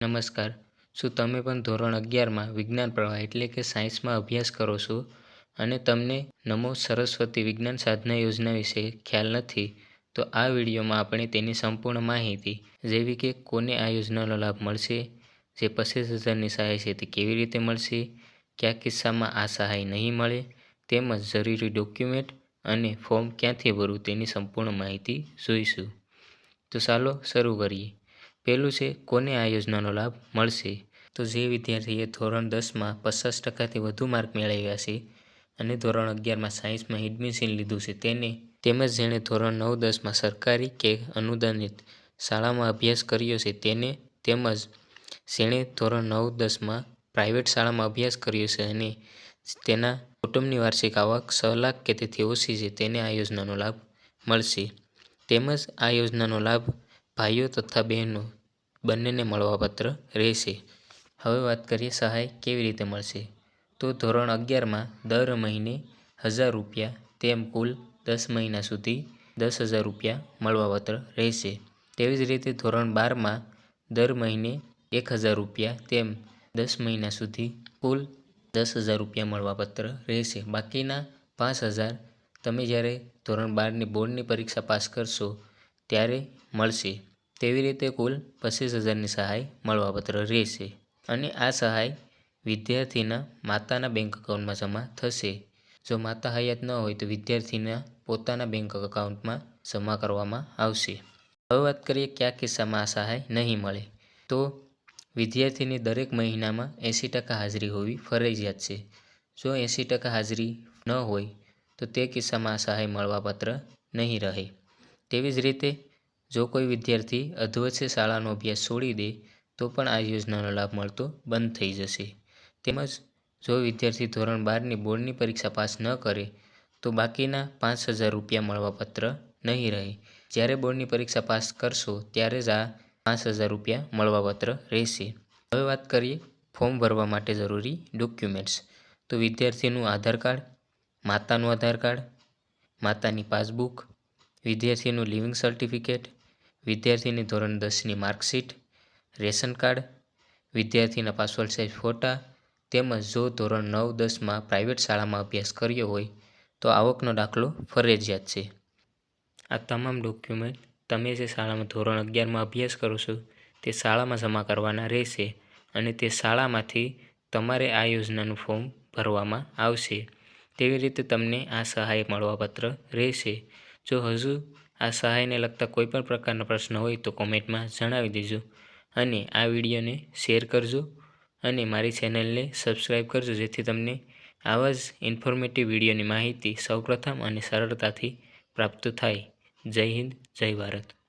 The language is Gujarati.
નમસ્કાર. શું તમે પણ ધોરણ અગિયારમાં વિજ્ઞાન પ્રવાહ એટલે કે સાયન્સમાં અભ્યાસ કરો છો? અને તમને નમો સરસ્વતી વિજ્ઞાન સાધના યોજના વિશે ખ્યાલ નથી? તો આ વિડીયોમાં આપણે તેની સંપૂર્ણ માહિતી, જેવી કે કોને આ યોજનાનો લાભ મળશે, જે પચીસ હજારની સહાય છે તે કેવી રીતે મળશે, કયા કિસ્સામાં આ સહાય નહીં મળે, તેમજ જરૂરી ડોક્યુમેન્ટ અને ફોર્મ ક્યાંથી ભરવું તેની સંપૂર્ણ માહિતી જોઈશું. તો ચાલો શરૂ કરીએ. પહેલું છે, કોને આ યોજનાનો લાભ મળશે? તો જે વિદ્યાર્થીએ ધોરણ દસમાં પચાસ ટકાથી વધુ માર્ક મેળવ્યા છે અને ધોરણ અગિયારમાં સાયન્સમાં એડમિશન લીધું છે, તેને તેમજ જેણે ધોરણ નવ દસમાં સરકારી કે અનુદાનિત શાળામાં અભ્યાસ કર્યો છે, તેને તેમજ જેણે ધોરણ નવ દસમાં પ્રાઇવેટ શાળામાં અભ્યાસ કર્યો છે અને તેના કુટુંબની વાર્ષિક આવક છ લાખ કે તેથી ઓછી છે, તેને આ યોજનાનો લાભ મળશે. તેમજ આ યોજનાનો લાભ ભાઈઓ તથા બહેનો બંનેને મળવાપાત્ર રહેશે. હવે વાત કરીએ સહાય કેવી રીતે મળશે? તો ધોરણ અગિયારમાં દર મહિને હજાર રૂપિયા તેમ કુલ દસ મહિના સુધી દસ હજાર રૂપિયા મળવાપાત્ર રહેશે. તેવી જ રીતે ધોરણ બારમાં દર મહિને એક હજાર રૂપિયા તેમ દસ મહિના સુધી કુલ દસ હજાર રૂપિયા મળવાપાત્ર રહેશે. બાકીના પાંચ હજાર તમે જ્યારે ધોરણ બારની બોર્ડની પરીક્ષા પાસ કરશો ત્યારે મળશે. તેવી રીતે કુલ પચીસ હજારની સહાય મળવાપાત્ર રહેશે અને આ સહાય વિદ્યાર્થીના માતાના બેંક એકાઉન્ટમાં જમા થશે. જો માતા હયાત ન હોય તો વિદ્યાર્થીના પોતાના બેંક એકાઉન્ટમાં જમા કરવામાં આવશે. હવે વાત કરીએ કયા કિસ્સામાં આ સહાય નહીં મળે. તો વિદ્યાર્થીની દરેક મહિનામાં એંસી ટકા હાજરી હોવી ફરજિયાત છે. જો એંસી ટકા હાજરી ન હોય તો તે કિસ્સામાં આ સહાય મળવાપાત્ર નહીં રહે. તેવી જ રીતે જો કોઈ વિદ્યાર્થી અધવચ્ચે શાળાનો અભ્યાસ છોડી દે, તો પણ આ યોજનાનો લાભ મળતો બંધ થઈ જશે. તેમજ જો વિદ્યાર્થી ધોરણ બારની બોર્ડની પરીક્ષા પાસ ન કરે, તો બાકીના પાંચ હજાર રૂપિયા મળવાપત્ર નહીં રહે. જ્યારે બોર્ડની પરીક્ષા પાસ કરશો, ત્યારે જ આ પાંચ હજાર રૂપિયા મળવાપત્ર રહેશે. હવે વાત કરીએ ફોર્મ ભરવા માટે જરૂરી ડોક્યુમેન્ટ્સ. તો વિદ્યાર્થીનું આધાર કાર્ડ, માતાનું આધાર કાર્ડ, માતાની પાસબુક, વિદ્યાર્થીનું લિવિંગ સર્ટિફિકેટ વિદ્યાર્થીની ધોરણ દસની માર્કશીટ, રેશન કાર્ડ, વિદ્યાર્થીના પાસપોર્ટ સાઇઝ ફોટા તેમજ જો ધોરણ નવ, દસમાં પ્રાઇવેટ શાળામાં અભ્યાસ કર્યો હોય તો આવકનો દાખલો ફરજિયાત છે. આ તમામ ડોક્યુમેન્ટ તમે જે શાળામાં ધોરણ અગિયારમાં અભ્યાસ કરો છો તે શાળામાં જમા કરવાના રહેશે અને તે શાળામાંથી તમારે આ યોજનાનું ફોર્મ ભરવામાં આવશે. તેવી રીતે તમને આ સહાય મળવાપાત્ર રહેશે. જો હજુ આ સહાયને લગતા કોઈપણ પ્રકારના પ્રશ્ન હોય તો કોમેન્ટમાં જણાવી દેજો અને આ વિડીયોને શેર કરજો અને મારી ચેનલને સબસ્ક્રાઈબ કરજો જેથી તમને આવા જ ઇન્ફોર્મેટિવ વિડીયોની માહિતી સૌપ્રથમ અને સરળતાથી પ્રાપ્ત થાય. જય હિન્દ, જય ભારત.